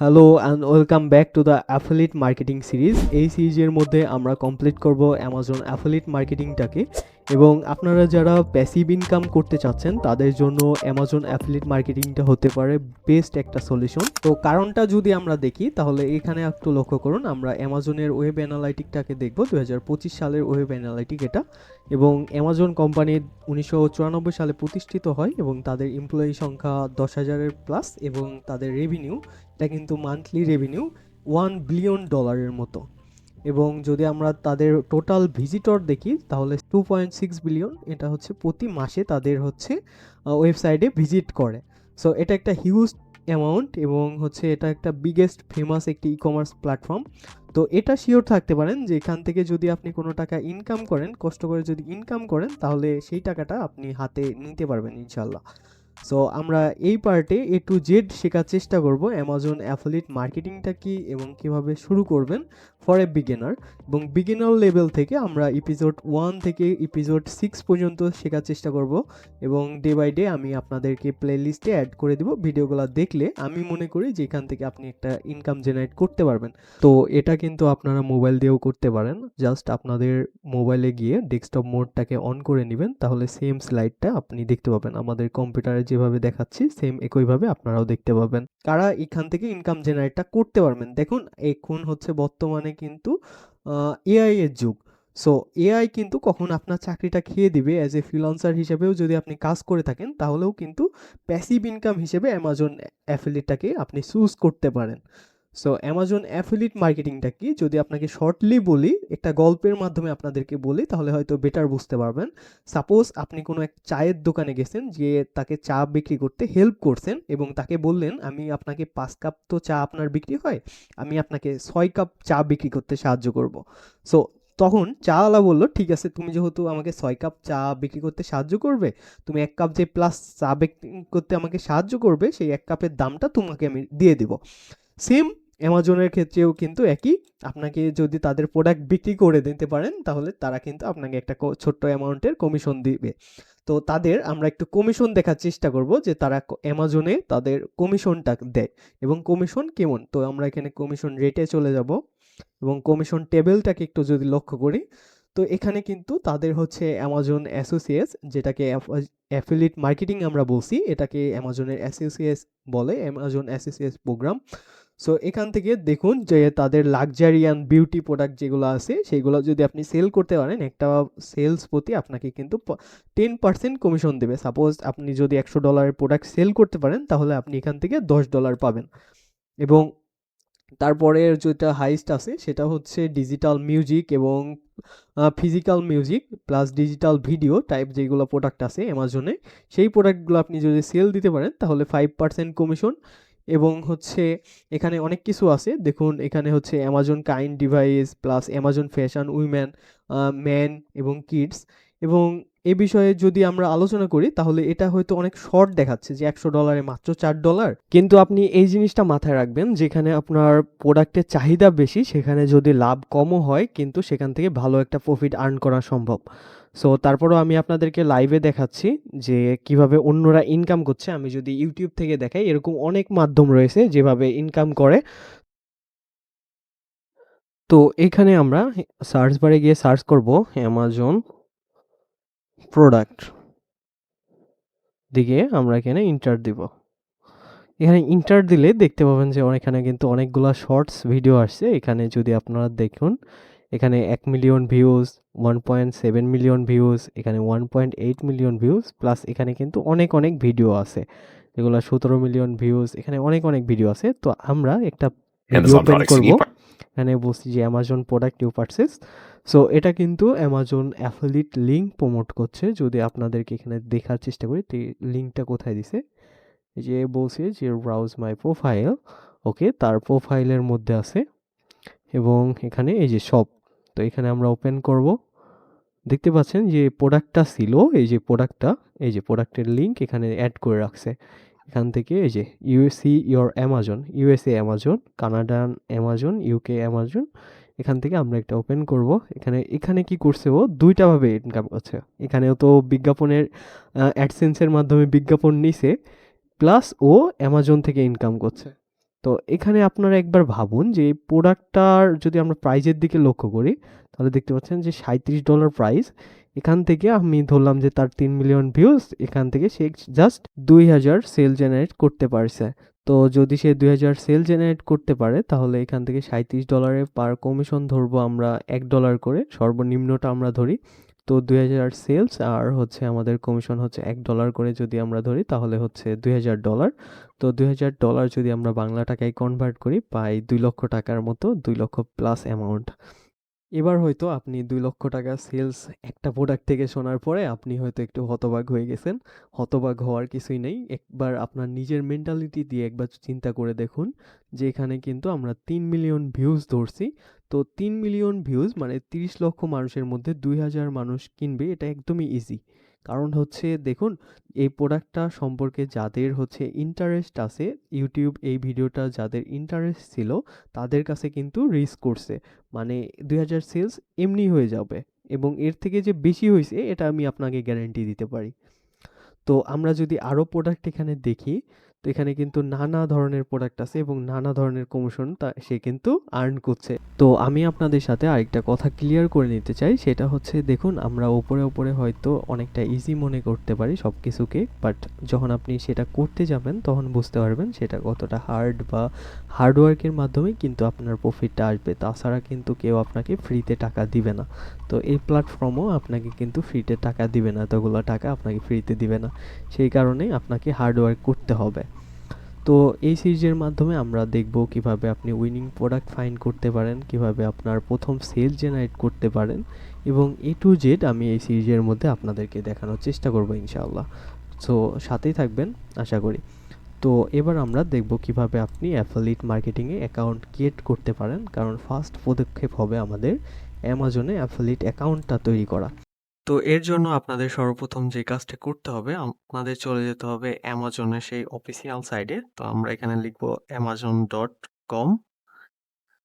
Hello and welcome back to the affiliate marketing series এই সিরিজের মধ্যে আমরা কমপ্লিট করব অ্যামাজন অ্যাফিলিট মার্কেটিংটাকে এবং আপনারা যারা প্যাসিভ ইনকাম করতে চাচ্ছেন, তাদের জন্য অ্যামাজন অ্যাফিলিট মার্কেটিংটা হতে পারে বেস্ট একটা সলিউশন তো কারণটা যদি আমরা দেখি, তাহলে এখানে একটু লক্ষ্য করুন, আমরা অ্যামাজনের ওয়েব অ্যানালাইটিকটাকে দেখব দু হাজার পঁচিশ সালের ওয়েব অ্যানালাইটিক এটা। এবং অ্যামাজন কোম্পানি উনিশশো চুরানব্বই সালে প্রতিষ্ঠিত হয়, এবং তাদের এমপ্লয়ি সংখ্যা দশ হাজারের প্লাস এবং তাদের রেভিনিউ এটা কিন্তু মান্থলি রেভিনিউ ওয়ান বিলিয়ন ডলারের মতো। এবং যদি আমরা তাদের টোটাল ভিজিটর দেখি, তাহলে টু পয়েন্ট সিক্স বিলিয়ন এটা হচ্ছে প্রতি মাসে তাদের হচ্ছে ওয়েবসাইটে ভিজিট করে। সো এটা একটা হিউজ অ্যামাউন্ট এবং হচ্ছে এটা একটা বিগেস্ট ফেমাস একটি ই কমার্স প্ল্যাটফর্ম তো এটা শিওর থাকতে পারেন যে এখান থেকে যদি আপনি কোনো টাকা ইনকাম করেন, কষ্ট করে যদি ইনকাম করেন, তাহলে সেই টাকাটা আপনি হাতে নিতে পারবেন ইনশাল্লাহ সো আমরা এই পার্টে এ টু জেড শেখার চেষ্টা করব অ্যামাজন অ্যাফিলিট মার্কেটিংটা কি এবং কীভাবে শুরু করবেন ফর এ বিগিনার এবং বিগিনার লেভেল থেকে আমরা এপিসোড ওয়ান থেকে এপিসোড সিক্স পর্যন্ত শেখার চেষ্টা করব এবং ডে বাই ডে আমি আপনাদেরকে প্লে লিস্টে অ্যাড করে দেবো ভিডিওগুলো দেখলে আমি মনে করি যে এখান থেকে আপনি একটা ইনকাম জেনারেট করতে পারবেন। তো এটা কিন্তু আপনারা মোবাইল দিয়েও করতে পারেন। জাস্ট আপনাদের মোবাইলে গিয়ে ডেস্কটপ মোডটাকে অন করে নেবেন, তাহলে সেম স্লাইডটা আপনি দেখতে পাবেন। আমাদের কম্পিউটারে যেভাবে দেখাচ্ছি সেম একইভাবে আপনারাও দেখতে পাবেন। কারা এখান থেকে ইনকাম জেনারেটটা করতে পারবেন? দেখুন, এখন হচ্ছে বর্তমানে কিন্তু এআই এর যুগ। সো এআই কিন্তু কখন আপনার চাকরিটা খেয়ে দিবে অ্যাজ এ ফ্রিলান্সার হিসেবেও যদি আপনি কাজ করে থাকেন, তাহলেও কিন্তু প্যাসিভ ইনকাম হিসেবে অ্যামাজন অ্যাফিলিটটাকে আপনি চুজ করতে পারেন। সো অ্যামাজন অ্যাফিলিট মার্কেটিংটা কি? যদি আপনাকে শর্টলি বলি, একটা গল্পের মাধ্যমে আপনাদেরকে বলি, তাহলে হয়তো বেটার বুঝতে পারবেন। সাপোজ আপনি কোনো এক চায়ের দোকানে গেছেন যে তাকে চা বিক্রি করতে হেল্প করছেন এবং তাকে বললেন, আমি আপনাকে পাঁচ কাপ তো চা আপনার বিক্রি হয়, আমি আপনাকে ছয় কাপ চা বিক্রি করতে সাহায্য করব। সো তখন চাওয়ালা বলল, ঠিক আছে, তুমি যেহেতু আমাকে ছয় কাপ চা বিক্রি করতে সাহায্য করবে, তুমি এক কাপ যে প্লাস চা বিক্রি করতে আমাকে সাহায্য করবে, সেই এক কাপের দামটা তোমাকে আমি দিয়ে দিব। সেম অ্যামাজনের ক্ষেত্রেও কিন্তু একই। আপনাকে যদি তাদের প্রোডাক্ট বিক্রি করে দিতে পারেন, তাহলে তারা কিন্তু আপনাকে একটা ছোট্ট অ্যামাউন্টের কমিশন দিবে। তো তাদের আমরা একটু কমিশন দেখার চেষ্টা করব যে তারা অ্যামাজনে তাদের কমিশনটা দেয় এবং কমিশন কেমন? তো আমরা এখানে কমিশন রেটে চলে যাব এবং কমিশন টেবিলটাকে একটু যদি লক্ষ্য করি, তো এখানে কিন্তু তাদের হচ্ছে অ্যামাজন অ্যাসোসিয়েটস যেটাকে অ্যাফিলিট মার্কেটিং আমরা বলছি, এটাকে অ্যামাজনের অ্যাসোসিয়েটস বলে অ্যামাজন অ্যাসোসিয়েটস প্রোগ্রাম সো এখান থেকে দেখুন যে তাদের লাক্সারিয়ান বিউটি প্রোডাক্ট যেগুলো আছে, সেগুলো যদি আপনি সেল করতে পারেন, একটা সেলস প্রতি আপনাকে কিন্তু টেন পার্সেন্ট কমিশন দেবে। সাপোজ আপনি যদি একশো ডলারের প্রোডাক্ট সেল করতে পারেন, তাহলে আপনি এখান থেকে দশ ডলার পাবেন। এবং তারপরে যেটা হাইস্ট আছে, সেটা হচ্ছে ডিজিটাল মিউজিক এবং physical music plus digital video type যেগুলো প্রোডাক্ট আছে অ্যামাজনে সেই প্রোডাক্টগুলো আপনি যদি সেল দিতে পারেন, তাহলে ফাইভ পার্সেন্ট কমিশন এবং হচ্ছে এখানে অনেক কিছু আছে। দেখুন, এখানে হচ্ছে Amazon kind device plus Amazon fashion women man এবং কিডস এবং এ বিষয়ে যদি আমরা আলোচনা করি, তাহলে এটা হয়তো অনেক শর্ট দেখাচ্ছে যে একশো ডলারে মাত্র চার ডলার কিন্তু আপনি এই জিনিসটা মাথায় রাখবেন, যেখানে আপনার প্রোডাক্টের চাহিদা বেশি, সেখানে যদি লাভ কমও হয়, কিন্তু সেখান থেকে ভালো একটা প্রফিট আর্ন করা সম্ভব। সো তারপরও আমি আপনাদেরকে লাইভে দেখাচ্ছি যে কীভাবে অন্যরা ইনকাম করছে। আমি যদি ইউটিউব থেকে দেখাই, এরকম অনেক মাধ্যম রয়েছে যেভাবে ইনকাম করে। তো এখানে আমরা সার্চ বারে গিয়ে সার্চ করব অ্যামাজন প্রোডাক্ট দিকে আমরা এখানে ইন্টার দিব। এখানে ইন্টার দিলে দেখতে পাবেন যে এখানে কিন্তু অনেকগুলা শর্টস ভিডিও আসছে। এখানে যদি আপনারা দেখুন এখানে এক million views one point seven million views এখানে one point eight million views plus এখানে কিন্তু অনেক অনেক ভিডিও আছে। যেগুলো সতেরো মিলিয়ন ভিউজ এখানে অনেক অনেক ভিডিও আছে। তো আমরা একটা ভিডিও ওপেন করব। এখানে বলছি যে Amazon product you purchase so এটা কিন্তু অ্যামাজন অ্যাফিলিট লিঙ্ক প্রমোট করছে। যদি আপনাদেরকে এখানে দেখার চেষ্টা করি লিঙ্কটা কোথায় দিছে? যে বলছে যে ব্রাউজ মাই প্রোফাইল ওকে তার প্রোফাইলের মধ্যে আছে। এবং এখানে এই যে শপ তো এখানে আমরা ওপেন করব। দেখতে পাচ্ছেন যে প্রোডাক্টটা ছিল, এই যে প্রোডাক্টটা এই যে প্রোডাক্টের লিঙ্ক এখানে অ্যাড করে রাখছে। এখান থেকে এই যে you see your Amazon USA Amazon Canadian Amazon UK Amazon এখান থেকে আমরা একটা ওপেন করব। এখানে এখানে কি করছে ও? দুইটাভাবে ইনকাম করছে। এখানেও তো বিজ্ঞাপনের অ্যাডসেন্সের মাধ্যমে বিজ্ঞাপন নিছে প্লাস ও অ্যামাজন থেকে ইনকাম করছে। তো এখানে আপনারা একবার ভাবুন যে এই প্রোডাক্টটার যদি আমরা প্রাইজের দিকে লক্ষ্য করি, তাহলে দেখতে পাচ্ছেন যে সাঁইত্রিশ ডলার প্রাইস এখান থেকে আমি ধরলাম যে তার তিন মিলিয়ন ভিউজ এখান থেকে সে জাস্ট দুই হাজার সেল জেনারেট করতে পারছে। তো যদি সে দুই হাজার সেল জেনারেট করতে পারে, তাহলে এখান থেকে সাঁইত্রিশ ডলারে পার কমিশন ধরবো আমরা এক ডলার করে। সর্বনিম্নটা আমরা ধরি। তো দুই হাজার সেলস আর হচ্ছে আমাদের কমিশন হচ্ছে এক ডলার করে যদি আমরা ধরি, তাহলে হচ্ছে দুই হাজার ডলার। তো দুই হাজার ডলার যদি আমরা বাংলা টাকায় কনভার্ট করি, পাই দুই লক্ষ টাকার মতো দুই লক্ষ প্লাস অ্যামাউন্ট এবার হয়তো আপনি দুই লক্ষ টাকা সেলস একটা প্রোডাক্ট থেকে শোনার পরে আপনি হয়তো একটু হতবাক হয়ে গেছেন। হতবাক হওয়ার কিছুই নেই। একবার আপনার নিজের মেন্টালিটি দিয়ে একবার চিন্তা করে দেখুন যে এখানে কিন্তু আমরা তিন মিলিয়ন ভিউজ ধরছি। তো তিন মিলিয়ন ভিউজ মানে তিরিশ লক্ষ মানুষের মধ্যে দুই হাজার মানুষ কিনবে, এটা একদমই ইজি কারণ হচ্ছে, দেখুন, এই প্রোডাক্টটা সম্পর্কে যাদের হচ্ছে ইন্টারেস্ট আছে ইউটিউব এই ভিডিওটা যাদের ইন্টারেস্ট ছিল, তাদের কাছে কিন্তু রিস্ক করছে। মানে দুই হাজার সেলস এমনি হয়ে যাবে এবং এর থেকে যে বেশি হয়েছে, এটা আমি আপনাকে গ্যারেন্টি দিতে পারি। তো আমরা যদি আরও প্রোডাক্ট এখানে দেখি তো এখানে কিন্তু নানা ধরনের প্রোডাক্ট আছে এবং নানা ধরনের কমিশন তা সে কিন্তু আর্ন করছে। তো আমি আপনাদের সাথে আরেকটা কথা ক্লিয়ার করে নিতে চাই, সেটা হচ্ছে দেখুন, আমরা ওপরে ওপরে হয়তো অনেকটা ইজি মনে করতে পারি সব কিছুকে বাট যখন আপনি সেটা করতে যাবেন, তখন বুঝতে পারবেন সেটা কতটা হার্ড বা হার্ডওয়ার্কের মাধ্যমেই কিন্তু আপনার প্রফিটটা আসবে। তাছাড়া কিন্তু কেউ আপনাকে ফ্রিতে টাকা দিবে না। তো এই প্ল্যাটফর্মও আপনাকে কিন্তু ফ্রিতে টাকা দিবে না, এতগুলো টাকা আপনাকে ফ্রিতে দিবে না। সেই কারণে আপনাকে হার্ডওয়ার্ক করতে হবে। তো এই সিরিজের মাধ্যমে আমরা দেখব কীভাবে আপনি উইনিং প্রোডাক্ট ফাইন্ড করতে পারেন, কীভাবে আপনার প্রথম সেল জেনারেট করতে পারেন এবং এ টু জেড আমি এই সিরিজের মধ্যে আপনাদেরকে দেখানোর চেষ্টা করব ইনশাআল্লাহ। সো সাথেই থাকবেন, আশা করি। তো এবার আমরা দেখব কীভাবে আপনি অ্যাফিলিয়েট মার্কেটিংয়ে অ্যাকাউন্ট ক্রিয়েট করতে পারেন। কারণ ফার্স্ট পদক্ষেপ হবে আমাদের অ্যামাজনে অ্যাফিলিয়েট অ্যাকাউন্টটা তৈরি করা। তো এর জন্য আপনাদের সর্বপ্রথম যে কাজটা করতে হবে আপনাদের চলে যেতে হবে অ্যামাজনের সেই অফিসিয়াল সাইডে তো আমরা এখানে লিখব অ্যামাজন ডট কম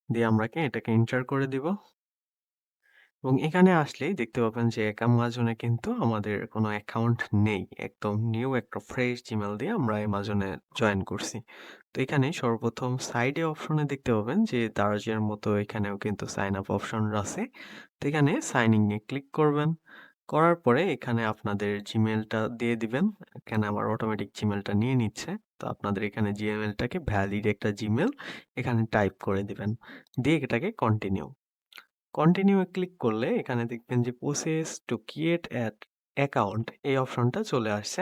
দিয়ে আমরাকে এটাকে এন্টার করে দিব। এবং এখানে আসলেই দেখতে পাবেন যে অ্যামাজনে কিন্তু আমাদের কোনো অ্যাকাউন্ট নেই। একদম নিউ একটা ফ্রেশ জিমেল দিয়ে আমরা অ্যামাজনে জয়েন করছি। তো এখানে সর্বপ্রথম সাইডে অপশনে দেখতে পাবেন যে দারাজের মতো এখানেও কিন্তু সাইন আপ অপশন আছে। তো এখানে সাইন ইনে ক্লিক করবেন। করার পরে এখানে আপনাদের জিমেলটা দিয়ে দিবেন। এখানে আমার অটোমেটিক জিমেলটা নিয়ে নিচ্ছে। তো আপনাদের এখানে জিমেলটাকে ভ্যালিড একটা জিমেল এখানে টাইপ করে দিবেন। দিয়ে এটাকে কন্টিনিউ কন্টিনিউ ক্লিক করলে এখানে দেখবেন যে process to create at account এই অপশনটা চলে আসছে।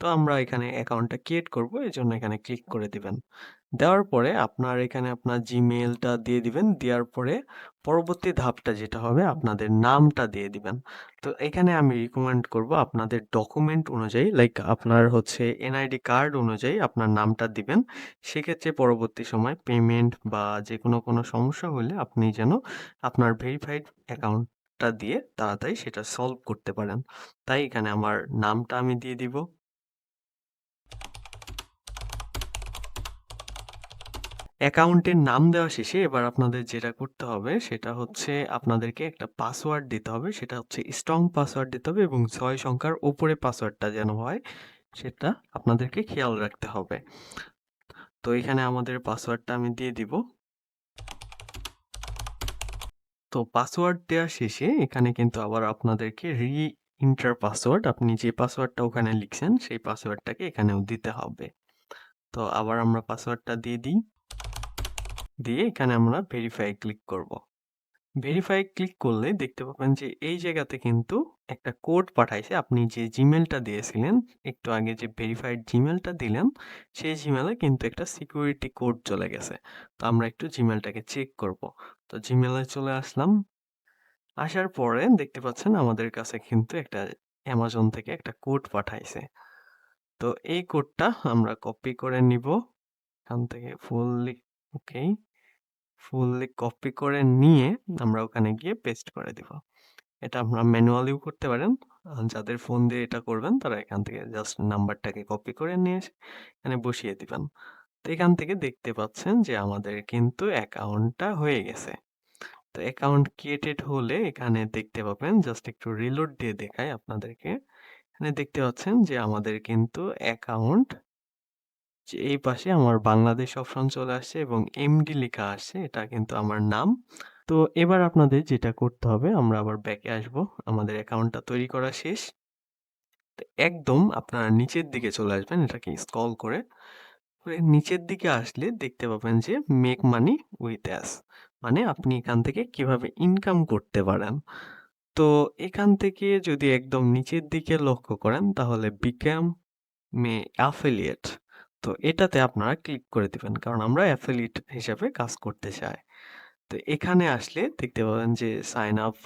তো আমরা এখানে অ্যাকাউন্টটা ক্রিয়েট করব এই জন্য এখানে ক্লিক করে দিবেন। দেওয়ার পরে আপনার এখানে আপনার জিমেলটা দিয়ে দিবেন। দেওয়ার পরে পরবর্তী ধাপটা যেটা হবে, আপনাদের নামটা দিয়ে দিবেন। তো এখানে আমি রিকমেন্ড করব আপনাদের ডকুমেন্ট অনুযায়ী লাইক আপনার হচ্ছে এনআইডি কার্ড অনুযায়ী আপনার নামটা দিবেন। সেক্ষেত্রে পরবর্তী সময় পেমেন্ট বা যে কোনো কোনো সমস্যা হলে আপনি যেন আপনার ভেরিফাইড অ্যাকাউন্টটা দিয়ে তাড়াতাড়ি সেটা সলভ করতে পারেন। তাই এখানে আমার নামটা আমি দিয়ে দিব। অ্যাকাউন্টের নাম দেওয়া শেষে এবার আপনাদের যেটা করতে হবে, সেটা হচ্ছে আপনাদেরকে একটা পাসওয়ার্ড দিতে হবে। সেটা হচ্ছে স্ট্রং পাসওয়ার্ড দিতে হবে এবং ছয় সংখ্যার উপরে পাসওয়ার্ডটা যেন হয়, সেটা আপনাদেরকে খেয়াল রাখতে হবে। তো এখানে আমাদের পাসওয়ার্ডটা আমি দিয়ে দিব। তো পাসওয়ার্ড দেওয়া শেষে এখানে কিন্তু আবার আপনাদেরকে রি ইন্টার পাসওয়ার্ড আপনি যে পাসওয়ার্ডটা ওখানে লিখছেন, সেই পাসওয়ার্ডটাকে এখানেও দিতে হবে। তো আবার আমরা পাসওয়ার্ডটা দিয়ে দিই। দিয়ে এখানে আমরা ভেরিফাই ক্লিক করব। ভেরিফাই ক্লিক করলে দেখতে পাবেন যে এই জায়গাতে কিন্তু একটা কোড পাঠাইছে। আপনি যে জিমেলটা দিয়েছিলেন, একটু আগে যে ভেরিফাইড জিমেলটা দিলেন, সেই জিমেলে কিন্তু একটা সিকিউরিটি কোড চলে গেছে। তো আমরা একটু জিমেলটাকে চেক করব। তো জিমেলে চলে আসলাম। আসার পরে দেখতে পাচ্ছেন আমাদের কাছে কিন্তু একটা অ্যামাজন থেকে একটা কোড পাঠাইছে। তো এই কোডটা আমরা কপি করে নিব। এখান থেকে ফুললি ওকে ফুললি কপি করে নিয়ে আমরা ওখানে গিয়ে পেস্ট করে দিব। এটা আপনারা ম্যানুয়ালিও করতে পারেন। যাদের ফোন দিয়ে এটা করবেন, তারা এখান থেকে জাস্ট নাম্বারটাকে কপি করে নিয়ে এখানে বসিয়ে দিবেন। তো এখান থেকে দেখতে পাচ্ছেন যে আমাদের কিন্তু অ্যাকাউন্টটা হয়ে গেছে। তো অ্যাকাউন্ট ক্রিয়েটেড হলে এখানে দেখতে পাবেন জাস্ট একটু রিলোড দিয়ে দেখায় আপনাদেরকে। এখানে দেখতে পাচ্ছেন যে আমাদের কিন্তু অ্যাকাউন্ট যে এই পাশে আমার বাংলাদেশ অপশন চলে আসছে এবং এমডি লেখা আসছে এটা কিন্তু আমার নাম। তো এবার আপনাদের যেটা করতে হবে, আমরা আবার ব্যাকে আসব। আমাদের অ্যাকাউন্টটা তৈরি করা শেষ। একদম আপনারা নিচের দিকে চলে আসবেন, এটাকে স্কল করে। নিচের দিকে আসলে দেখতে পাবেন যে মেক মানি উইথ অ্যাস মানে আপনি এখান থেকে কীভাবে ইনকাম করতে পারেন। তো এখান থেকে যদি একদম নিচের দিকে লক্ষ্য করেন, তাহলে বিকাম মে অ্যাফিলিয়েট তো এটাতে আপনারা ক্লিক করে দিবেন। কারণ আমরা অ্যাফিলিয়েট হিসাবে কাজ করতে চাই। তো এখানে আসলে দেখতে পাবেন যে সাইন আপ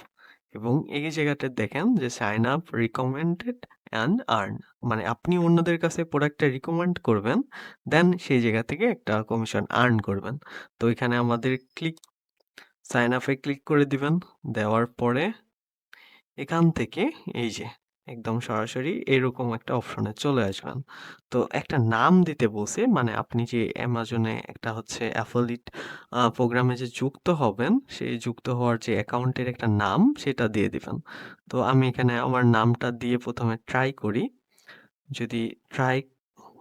এবং এই জায়গাটা দেখেন যে sign up, recommended and earn. মানে আপনি অন্যদের কাছে প্রোডাক্টটা রিকমেন্ড করবেন, দেন সেই জায়গা থেকে একটা কমিশন আর্ন করবেন। তো এখানে আমাদের ক্লিক, সাইন আপে ক্লিক করে দিবেন। দেওয়ার পরে এখান থেকে এই যে একদম সরাসরি এরকম একটা অপশনে চলে আসবেন তো একটা নাম দিতে বলছে মানে আপনি যে অ্যামাজনে একটা হচ্ছে অ্যাফলিট প্রোগ্রামে যে যুক্ত হবেন, সেই যুক্ত হওয়ার যে অ্যাকাউন্টের একটা নাম সেটা দিয়ে দিবেন। তো আমি এখানে আমার নামটা দিয়ে প্রথমে ট্রাই করি। যদি ট্রাই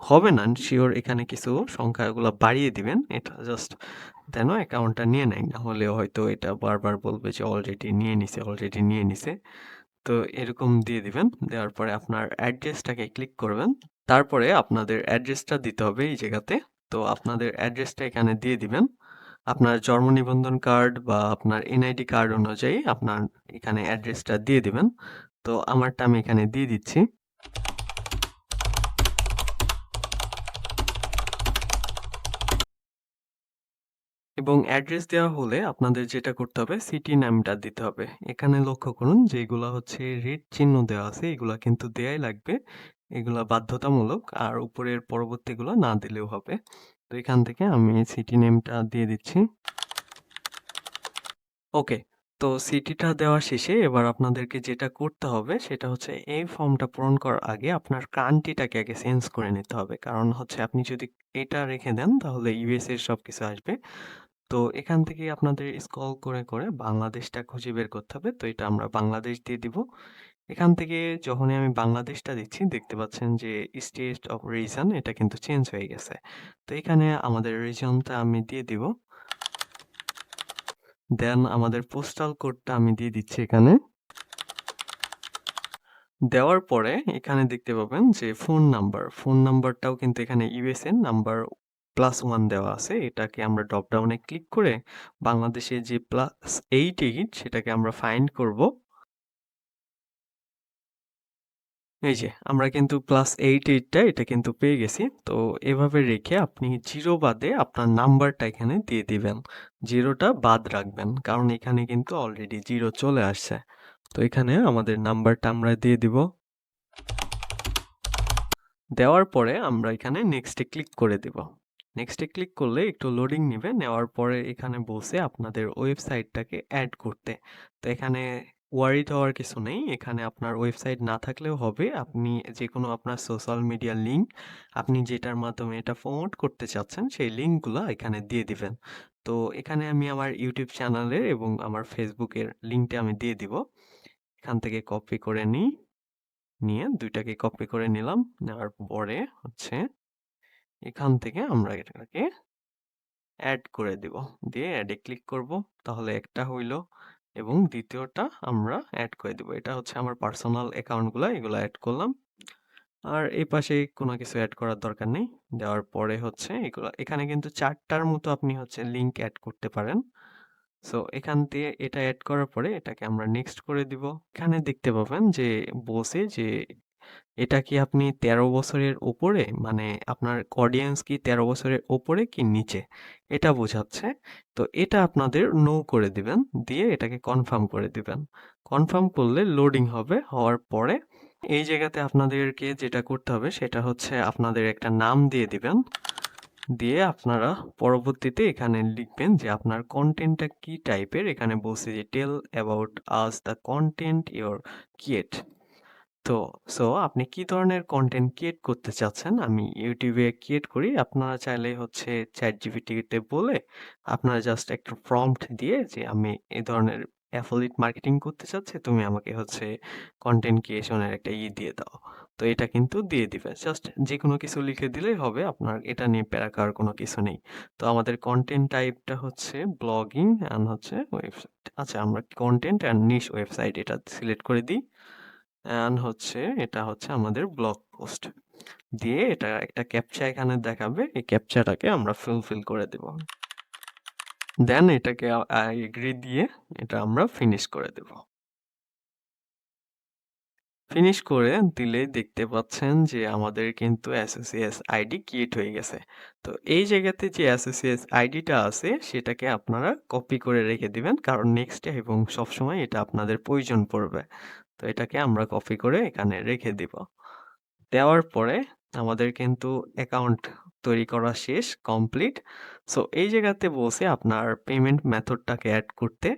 হবে না শিওর এখানে কিছু সংখ্যাগুলো বাড়িয়ে দিবেন, এটা জাস্ট যেন অ্যাকাউন্টটা নিয়ে নেয়। না হলে হয়তো এটা বারবার বলবে যে অলরেডি নিয়ে নিছে অলরেডি নিয়ে নিছে। তো এরকম দিয়ে দিবেন। দেওয়ার পরে আপনার অ্যাড্রেসটাকে ক্লিক করবেন। তারপরে আপনাদের অ্যাড্রেসটা দিতে হবে এই জায়গাতে। তো আপনাদের অ্যাড্রেসটা এখানে দিয়ে দিবেন। আপনার জন্ম নিবন্ধন কার্ড বা আপনার এনআইডি কার্ড অনুযায়ী আপনার এখানে অ্যাড্রেসটা দিয়ে দিবেন। তো আমারটা আমি এখানে দিয়ে দিচ্ছি। এবং অ্যাড্রেস দেওয়া হলে আপনাদের যেটা করতে হবে সিটি নামটা দিতে হবে। এখানে লক্ষ্য করুন যে এগুলা হচ্ছে রেড চিহ্ন দেওয়া আছে, এগুলা কিন্তু দেয়াই লাগবে। এগুলা বাধ্যতামূলক আর উপরের পরবর্তীগুলো না দিলেও হবে। তো এখান থেকে আমি সিটি নেমটা দিয়ে দিচ্ছি। ওকে, তো সিটিটা দেওয়া শেষে এবার আপনাদেরকে যেটা করতে হবে, সেটা হচ্ছে এই ফর্মটা পূরণ করার আগে আপনার কান্ট্রিটাকে আগে চেঞ্জ করে নিতে হবে। কারণ হচ্ছে আপনি যদি এটা রেখে দেন, তাহলে ইউএস এর সব কিছু আসবে। তো এখান থেকে আপনাদের স্ক্রল করে করে বাংলাদেশটা খুঁজে বের করতে হবে। তো এটা আমরা বাংলাদেশ দিয়ে দিব। এখান থেকে যখনই আমি বাংলাদেশটা দিচ্ছি, দেখতে পাচ্ছেন যে স্টেট অফ রিজন এটা কিন্তু চেঞ্জ হয়ে গেছে। তো এখানে আমাদের রিজনটা আমি দিয়ে দিব। দেন আমাদের পোস্টাল কোডটা আমি দিয়ে দিচ্ছি এখানে। দেওয়ার পরে এখানে দেখতে পাবেন যে ফোন নাম্বার ফোন নাম্বারটাও কিন্তু এখানে ইউএসএন নাম্বার প্লাস ওয়ান দেওয়া আছে, এটাকে আমরা ড্রপ ডাউনে ক্লিক করে বাংলাদেশে যে প্লাস এইট এইট সেটাকে আমরা ফাইন্ড করব। এই যে, আমরা কিন্তু প্লাস এইট এইটটা এটা কিন্তু পেয়ে গেছি। তো এভাবে রেখে আপনি জিরো বাদে আপনার নাম্বারটা এখানে দিয়ে দিবেন। জিরোটা বাদ রাখবেন, কারণ এখানে কিন্তু অলরেডি জিরো চলে আসছে। তো এখানে আমাদের নাম্বারটা আমরা দিয়ে দিব। দেওয়ার পরে আমরা এখানে নেক্সটে ক্লিক করে দিব। নেক্সটে ক্লিক করলে একটু লোডিং নেবে। নেওয়ার পরে এখানে বসে আপনাদের ওয়েবসাইটটাকে অ্যাড করতে। তো এখানে ওয়ারিড হওয়ার কিছু নেই। এখানে আপনার ওয়েবসাইট না থাকলেও হবে। আপনি যে কোনো আপনার সোশ্যাল মিডিয়া লিঙ্ক আপনি যেটার মাধ্যমে এটা প্রমোট করতে চাচ্ছেন, সেই লিঙ্কগুলো এখানে দিয়ে দিবেন। তো এখানে আমি আমার ইউটিউব চ্যানেলের এবং আমার ফেসবুকের লিঙ্কটা আমি দিয়ে দিব। এখান থেকে কপি করে নিই। নিয়ে দুইটাকে কপি করে নিলাম। নেওয়ার পরে হচ্ছে এখান থেকে আমরা এটাকে অ্যাড করে দিব। দিয়ে অ্যাডে ক্লিক করব। তাহলে একটা হইল এবং দ্বিতীয়টা আমরা অ্যাড করে দিব। এটা হচ্ছে আমার পার্সোনাল অ্যাকাউন্টগুলো এগুলো অ্যাড করলাম। আর এই পাশে কোনো কিছু অ্যাড করার দরকার নেই। দেওয়ার পরে হচ্ছে এগুলো, এখানে কিন্তু চারটার মতো আপনি হচ্ছে লিঙ্ক অ্যাড করতে পারেন। সো এখান দিয়ে এটা অ্যাড করার পরে এটাকে আমরা নেক্সট করে দিব। এখানে দেখতে পাবেন যে বসে যে এটা কি আপনি তেরো বছরের ওপরে? মানে আপনার অডিয়েন্স কি তেরো বছরের ওপরে কি নিচে? এটা বোঝাচ্ছে। তো এটা আপনাদের নো করে দিবেন, দিয়ে এটাকে কনফার্ম করে দিবেন। কনফার্ম করলে লোডিং হবে, হওয়ার পরে এই জায়গাতে আপনাদেরকে যেটা করতে হবে, সেটা হচ্ছে আপনাদের একটা নাম দিয়ে দিবেন। দিয়ে আপনারা পরবর্তীতে এখানে লিখবেন যে আপনার কন্টেন্টটা কি টাইপের এখানে বলছে যে tell about us the content your create তো সো আপনি কি ধরনের কন্টেন্ট ক্রিয়েট করতে চাচ্ছেন আমি ইউটিউবে ক্রিয়েট করি আপনারা চাইলে হচ্ছে চ্যাট জিপিটিতে বলে আপনারা জাস্ট একটা প্রম্পট দিয়ে যে আমি এই ধরনের অ্যাফিলিয়েট মার্কেটিং করতে চাচ্ছি, তুমি আমাকে হচ্ছে কন্টেন্ট ক্রিয়েশনের একটা ই দিয়ে দাও তো এটা কিন্তু দিয়ে দিবে। জাস্ট যে কোনো কিছু লিখে দিলেই হবে। আপনার এটা নিয়ে প্যারা খাওয়ার কোনো কিছু নেই। তো আমাদের কনটেন্ট টাইপটা হচ্ছে ব্লগিং অ্যান্ড হচ্ছে ওয়েবসাইট। আচ্ছা আমরা কনটেন্ট অ্যান্ড নিশ ওয়েবসাইট এটা সিলেক্ট করে দিই। অ্যান্ড হচ্ছে, এটা হচ্ছে আমাদের ব্লগ পোস্ট। দিয়ে এটা একটা ক্যাপচা এখানে দেখাবে। এই ক্যাপচাটাকে আমরা ফুলফিল করে দেব। দেন এটাকে এগ্রি দিয়ে এটা আমরা ফিনিশ করে দেব। ফিনিশ করে দিলেই দেখতে পাচ্ছেন যে আমাদের কিন্তু অ্যাসোসিয়েস আইডি ক্রিয়েট হয়ে গেছে। তো এই জায়গাতে যে এসওসিএস আইডিটা আছে, সেটাকে আপনারা কপি করে রেখে দিবেন। কারণ নেক্সট এবং সবসময় এটা আপনাদের প্রয়োজন পড়বে। তো এটাকে আমরা কপি করে এখানে রেখে দিব। দেওয়ার পরে আমাদের কিন্তু অ্যাকাউন্ট তৈরি করা শেষ, কমপ্লিট। সো এই জায়গাতে বসে আপনার পেমেন্ট মেথডটাকে অ্যাড করতে।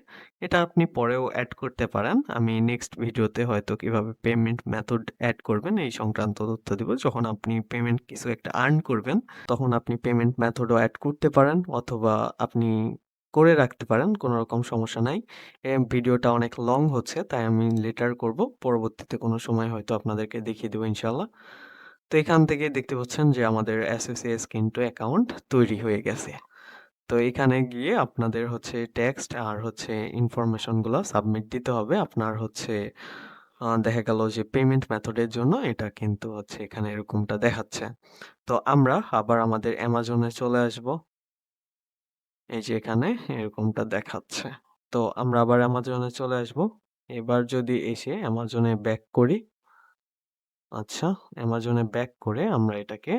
এটা আপনি পরেও অ্যাড করতে পারেন। আমি নেক্সট ভিডিওতে হয়তো কীভাবে পেমেন্ট মেথড অ্যাড করবেন এই সংক্রান্ত তথ্য দিব। যখন আপনি পেমেন্ট কিছু একটা আর্ন করবেন, তখন আপনি পেমেন্ট মেথডও অ্যাড করতে পারেন অথবা আপনি করে রাখতে পারেন। কোনো রকম সমস্যা নাই। ভিডিওটা অনেক লং হচ্ছে, তাই আমি লেটার করব। পরবর্তীতে কোনো সময় হয়তো আপনাদেরকে দেখিয়ে দেবো ইনশাল্লাহ তো এখান থেকে দেখতে পাচ্ছেন যে আমাদের এসওসিএস কিন্তু অ্যাকাউন্ট তৈরি হয়ে গেছে। তো এখানে গিয়ে আপনাদের হচ্ছে টেক্সট আর হচ্ছে ইনফরমেশনগুলো সাবমিট দিতে হবে। আপনার হচ্ছে দেখা গেল যে পেমেন্ট মেথডের জন্য এটা কিন্তু হচ্ছে এখানে এরকমটা দেখাচ্ছে। তো আমরা আবার আমাদের অ্যামাজনে চলে আসব। এই যে এখানে এরকমটা দেখাচ্ছে। তো আমরা আবার অ্যামাজনে চলে আসব। এবার যদি এসে অ্যামাজনে ব্যাক করি। আচ্ছা, অ্যামাজনে ব্যাক করে আমরা এটাকে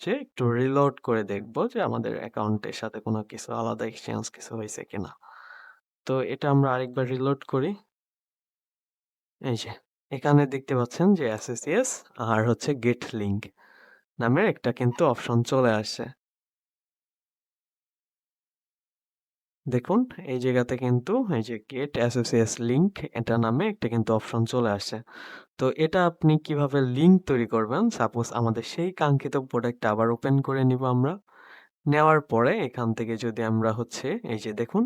যে একটু রিলোড করে দেখব যে আমাদের অ্যাকাউন্টের সাথে কোনো কিছু আলাদা এক্সচেঞ্জ কিছু হয়েছে কিনা। তো এটা আমরা আরেকবার রিলোড করি। এই যে এখানে দেখতে পাচ্ছেন যে এসওসিএস আর হচ্ছে গেট লিঙ্ক নামের একটা কিন্তু অপশন চলে আসছে। দেখুন, এই জায়গাতে কিন্তু এই যে গেট এসওসিএস লিঙ্ক এটা নামে একটা কিন্তু অপশন চলে আসছে। তো এটা আপনি কীভাবে লিঙ্ক তৈরি করবেন সাপোজ আমাদের সেই কাঙ্ক্ষিত প্রোডাক্টটা আবার ওপেন করে নিব আমরা। নেওয়ার পরে এখান থেকে যদি আমরা হচ্ছে, এই যে দেখুন,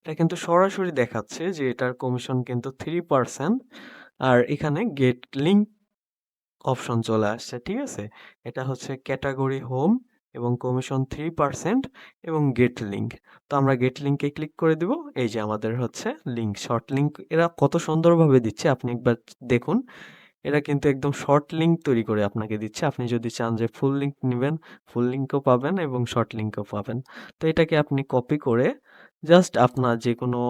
এটা কিন্তু সরাসরি দেখাচ্ছে যে এটার কমিশন কিন্তু 3% আর এখানে গেট লিঙ্ক অপশন চলে আসছে। ঠিক আছে? এটা হচ্ছে ক্যাটাগরি হোম এবং কমিশন 3% এবং গেট লিঙ্ক তো আমরা গেট লিংকে ক্লিক করে দিব। এই যে আমাদের হচ্ছে লিঙ্ক শর্ট লিঙ্ক এরা কত সুন্দরভাবে দিচ্ছে আপনি একবার দেখুন। এরা কিন্তু একদম শর্ট লিঙ্ক তৈরি করে আপনাকে দিচ্ছে। আপনি যদি চান যে ফুল লিঙ্ক নেবেন ফুল লিংকও পাবেন এবং শর্ট লিঙ্কও পাবেন। তো এটাকে আপনি কপি করে জাস্ট আপনার যে কোনো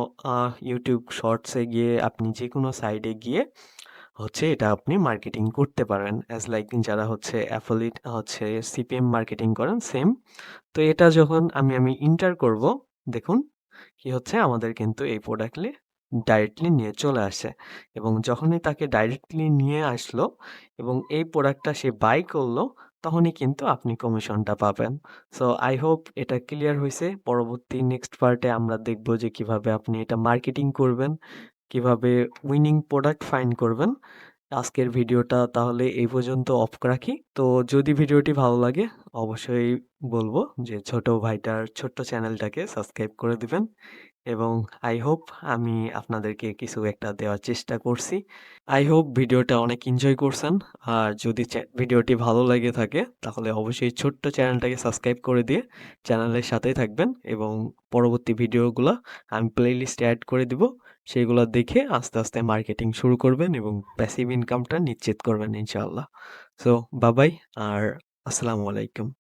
ইউটিউব শর্টসে গিয়ে, আপনি যে কোনো সাইডে গিয়ে হচ্ছে এটা আপনি মার্কেটিং করতে পারেন। অ্যাজ লাইক যারা হচ্ছে অ্যাফিলিয়েট হচ্ছে সিপিএম মার্কেটিং করেন সেম। তো এটা যখন আমি আমি ইন্টার করব, দেখুন কি হচ্ছে আমাদের কিন্তু এই প্রোডাক্টলি ডাইরেক্টলি নিয়ে চলে আসে এবং যখনই তাকে ডাইরেক্টলি নিয়ে আসলো এবং এই প্রোডাক্টটা সে বাই করল, তখনই কিন্তু আপনি কমিশনটা পাবেন। সো আই হোপ এটা ক্লিয়ার হয়েছে পরবর্তী নেক্সট পার্টে আমরা দেখব যে কীভাবে আপনি এটা মার্কেটিং করবেন, কীভাবে উইনিং প্রোডাক্ট ফাইন্ড করবেন। আজকের ভিডিওটা তাহলে এই পর্যন্ত অফ রাখি। তো যদি ভিডিওটি ভালো লাগে, অবশ্যই বলব যে ছোট ভাইটার ছোট্ট চ্যানেলটাকে সাবস্ক্রাইব করে দিবেন এবং আই হোপ আমি আপনাদেরকে কিছু একটা দেওয়ার চেষ্টা করছি। আই হোপ ভিডিওটা অনেক এনজয় করছেন। আর যদি ভিডিওটি ভালো লেগে থাকে, তাহলে অবশ্যই ছোট্ট চ্যানেলটাকে সাবস্ক্রাইব করে দিয়ে চ্যানেলের সাথেই থাকবেন এবং পরবর্তী ভিডিওগুলো আমি প্লেলিস্টে অ্যাড করে দিব। সেগুলা দেখে আস্তে, আস্তে মার্কেটিং শুরু করবেন এবং প্যাসিভ ইনকামটা নিশ্চিত করবেন ইনশাআল্লাহ। সো বাই-বাই আর আসসালামু আলাইকুম।